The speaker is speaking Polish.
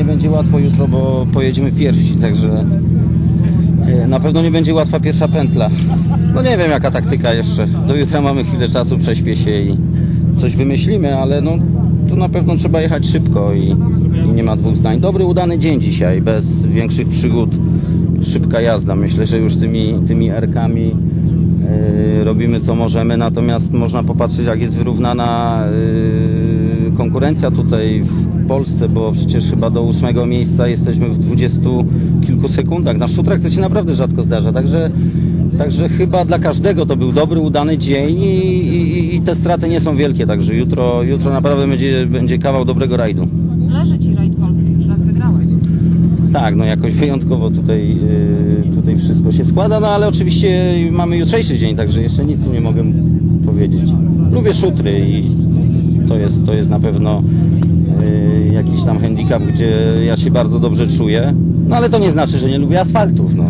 nie będzie łatwo jutro, bo pojedziemy pierwsi, także e, na pewno nie będzie łatwa pierwsza pętla. No nie wiem jaka taktyka jeszcze. Do jutra mamy chwilę czasu, prześpię się i coś wymyślimy, ale no tu na pewno trzeba jechać szybko i, i nie ma dwóch zdań. Dobry, udany dzień dzisiaj, bez większych przygód. Szybka jazda. Myślę, że już tymi, tymi erkami Yy, robimy co możemy, natomiast można popatrzeć jak jest wyrównana yy, konkurencja tutaj w Polsce, bo przecież chyba do ósmego miejsca jesteśmy w dwudziestu kilku sekundach. Na szutrach to się naprawdę rzadko zdarza, także, także chyba dla każdego to był dobry, udany dzień i, i, i te straty nie są wielkie, także jutro, jutro naprawdę będzie, będzie kawał dobrego rajdu. Leży ci rajd polski, już raz wygrałeś. Tak, no jakoś wyjątkowo tutaj, yy, tutaj wszystko się składa, no ale oczywiście mamy jutrzejszy dzień, także jeszcze nic tu nie mogę powiedzieć. Lubię szutry i to jest, to jest na pewno jakiś tam handicap, gdzie ja się bardzo dobrze czuję, no ale to nie znaczy, że nie lubię asfaltów, no.